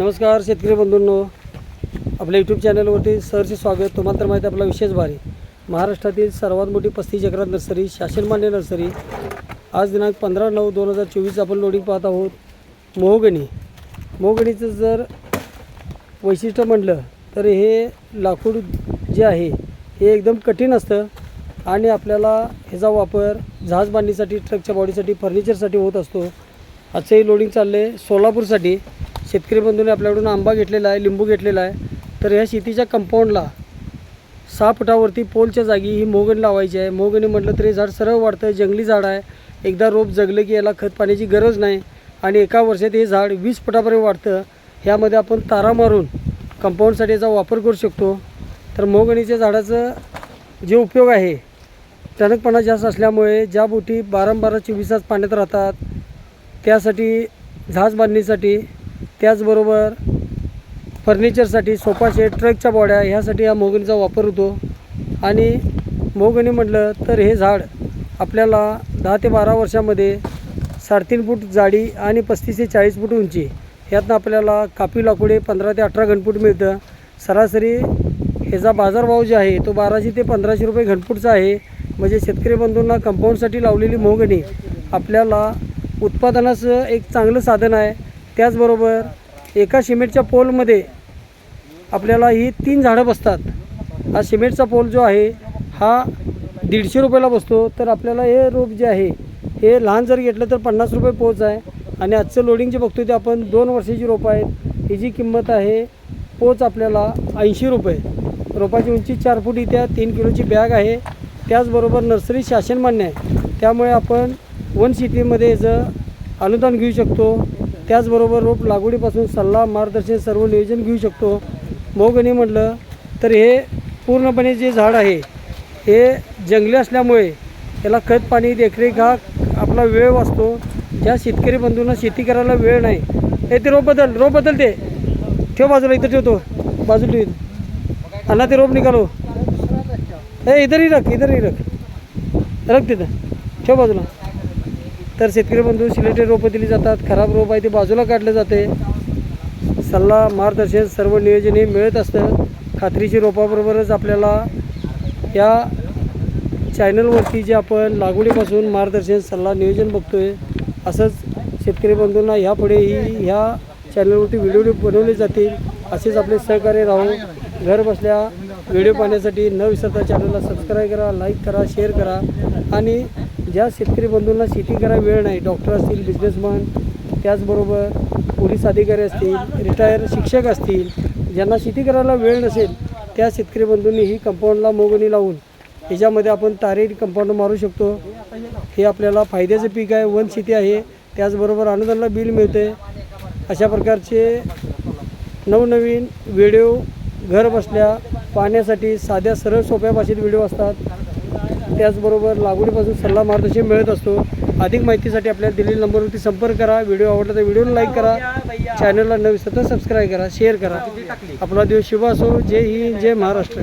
नमस्कार शेतकरी बंधूंनो. आपल्या यूट्यूब चॅनलवरती सरचे स्वागत. तुम्हाला तर माहिती आहे आपला विशेष भारी. महाराष्ट्रातील सर्वात मोठी पस्तीस चक्रात नर्सरी शासनमान्य नर्सरी. आज दिनांक पंधरा नऊ दोन हजार चोवीस आपण लोडिंग पाहत आहोत मोहगणी मोहगणीचं जर वैशिष्ट्य म्हटलं तर हे लाकूड जे आहे हे एकदम कठीण असतं आणि आपल्याला ह्याचा वापर जहाज बांधणीसाठी ट्रकच्या बॉडीसाठी फर्निचरसाठी होत असतो. आजचंही लोडिंग चाललं आहे सोलापूरसाठी. शेतकरी बंधूने आपल्याकडून आंबा घेतलेला आहे लिंबू घेतलेला आहे. तर ह्या शेतीच्या कंपाऊंडला सहा फुटावरती पोलच्या जागी ही मोगणी लावायची आहे. मोगणी म्हटलं तरी झाड सरळ वाढतं जंगली झाड आहे. एकदा रोप जगलं की याला खत पाण्याची गरज नाही आणि एका वर्षात हे झाड वीस फुटापर्यंत वाढतं. ह्यामध्ये आपण तारा मारून कंपाऊंडसाठी याचा वापर करू शकतो. तर मोगणीच्या झाडाचं जे उपयोग आहे टणकपणा जास्त असल्यामुळे ज्या बोटी बारंबारा चोवीस तास पाण्यात राहतात त्यासाठी जहाज बांधणीसाठी त्याचबरोबर फर्निचरसाठी सोफा सेट ट्रकच्या बॉड्या ह्यासाठी या मोगणीचा वापर होतो. आणि मोगणी म्हटलं तर हे झाड आपल्याला दहा ते बारा वर्षामध्ये साडेतीन फूट जाडी आणि पस्तीस ते चाळीस फूट उंची यातनं आपल्याला कापी लाकुडे पंधरा ते अठरा घनफूट मिळतं. सरासरी ह्याचा बाजारभाव जे आहे तो बाराशे ते पंधराशे रुपये घनफूटचा आहे. म्हणजे शेतकरी बंधूंना कंपाऊंडसाठी लावलेली मोगणी आपल्याला उत्पादनाचं एक चांगलं साधन आहे. त्याचबरोबर एका सिमेंटच्या पोलमध्ये आपल्याला ही तीन झाडं बसतात. हा सिमेंटचा पोल जो आहे हा दीडशे रुपयाला बसतो. तर आपल्याला हे रोप जे आहे हे लहान जर घेतलं तर पन्नास रुपये पोच आहे. आणि आजचं लोडिंग जे बघतो ते आपण दोन वर्षाची रोपं आहेत. ही जी किंमत आहे पोच आपल्याला ऐंशी रुपये. रोपाची उंची चार फूट इथे तीन किलोची बॅग आहे. त्याचबरोबर नर्सरी शासन मान्य आहे. त्यामुळे आपण वन सिटीमध्ये याचं अनुदान घेऊ शकतो. त्याचबरोबर रोप लागवडीपासून सल्ला मार्गदर्शन सर्व नियोजन घेऊ शकतो. मोगणी म्हटलं तर हे पूर्णपणे जे झाड आहे हे जंगली असल्यामुळे त्याला खत पाणी देखरेख हा आपला वेळ वाचतो. ज्या शेतकरी बंधूंना शेती करायला वेळ नाही हे ते रोप बदल रोप बदल ते ठेव बाजूला इथं ठेवतो. बाजूला ठेव अन्ना ते रोप निघालो ए इधरही रख इधरही रख. रख तिथं. ठेव बाजूला. तर शेतकरी बंधू सिलेक्टेड रोपं दिली जातात. खराब रोप आहे ते बाजूला काढलं जाते. सल्ला मार्गदर्शन सर्व नियोजन हे मिळत असतं. खात्रीची रोपाबरोबरच आपल्याला या चॅनलवरती जे आपण लागवडीपासून मार्गदर्शन सल्ला नियोजन बघतो आहे असंच शेतकरी बंधूंना ह्यापुढेही ह्या चॅनलवरती व्हिडिओ बनवले जातील. असेच आपले सहकार्य राहून घर बसल्या व्हिडिओ पाहण्यासाठी न विसरता चॅनलला सबस्क्राईब करा लाईक करा शेअर करा आणि ज्या शेतकरी बंधूंना शेती करायला वेळ नाही डॉक्टर असतील बिझनेसमन त्याचबरोबर पोलीस अधिकारी असतील रिटायर शिक्षक असतील ज्यांना शेती करायला वेळ नसेल त्या शेतकरी बंधूंनी ही कंपाऊंडला मोगणी लावून ह्याच्यामध्ये आपण तारे कंपाऊंड मारू शकतो. हे आपल्याला फायद्याचं पीक आहे वन शेती आहे त्याचबरोबर अनुदानला बिल मिळते अशा प्रकारचे नवनवीन व्हिडिओ घर बसल्या पाहण्यासाठी साध्या सरळ सोप्या भाषेत व्हिडिओ असतात. त्याचबरोबर लागवडीपासून सल्ला मार्गदर्शन मिळत असतो. अधिक माहितीसाठी आपल्या दिलेल्या नंबरवरती संपर्क करा. व्हिडिओ आवडला तर व्हिडिओला लाईक करा. चॅनलला न विसरता सबस्क्राईब करा शेअर करा. आपला दिवस शुभ असो. जय हिंद जय महाराष्ट्र.